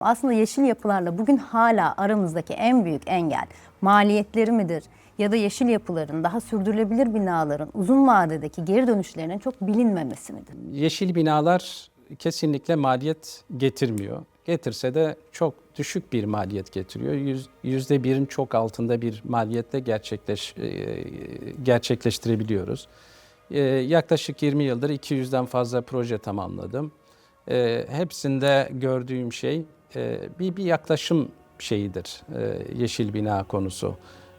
Aslında yeşil yapılarla bugün hala aramızdaki en büyük engel maliyetleri midir? Ya da yeşil yapıların, daha sürdürülebilir binaların uzun vadedeki geri dönüşlerinin çok bilinmemesi midir? Yeşil binalar kesinlikle maliyet getirmiyor. Getirse de çok düşük bir maliyet getiriyor. Yüz- Yüzde birin çok altında bir maliyette gerçekleş, e, gerçekleştirebiliyoruz. E, Yaklaşık 20 yıldır 200'den fazla proje tamamladım. E, Hepsinde gördüğüm şey bir, bir yaklaşım şeyidir e, yeşil bina konusu.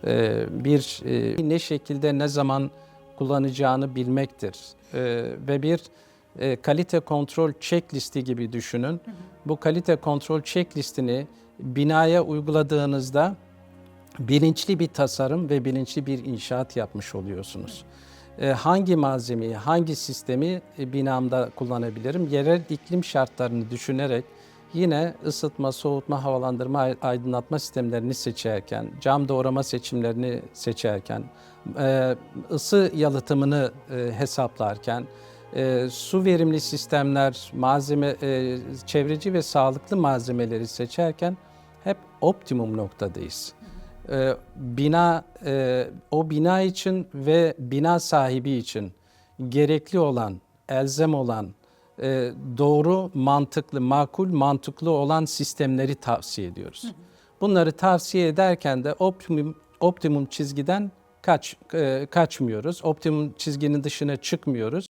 E, Bir e, ne şekilde ne zaman kullanacağını bilmektir. E, Ve bir e, kalite kontrol checklisti gibi düşünün. Bu kalite kontrol checklistini binaya uyguladığınızda bilinçli bir tasarım ve bilinçli bir inşaat yapmış oluyorsunuz. Hangi malzemeyi, hangi sistemi binamda kullanabilirim? Yerel iklim şartlarını düşünerek yine ısıtma, soğutma, havalandırma, ay- aydınlatma sistemlerini seçerken, cam doğrama seçimlerini seçerken, e, ısı yalıtımını e, hesaplarken, e, su verimli sistemler, malzeme, çevreci ve sağlıklı malzemeleri seçerken hep optimum noktadayız. Bina, o bina için ve bina sahibi için gerekli olan, elzem olan, e, doğru, mantıklı, makul, mantıklı olan sistemleri tavsiye ediyoruz. Bunları tavsiye ederken de optimum, optimum çizgiden kaç, e, kaçmıyoruz. Optimum çizginin dışına çıkmıyoruz.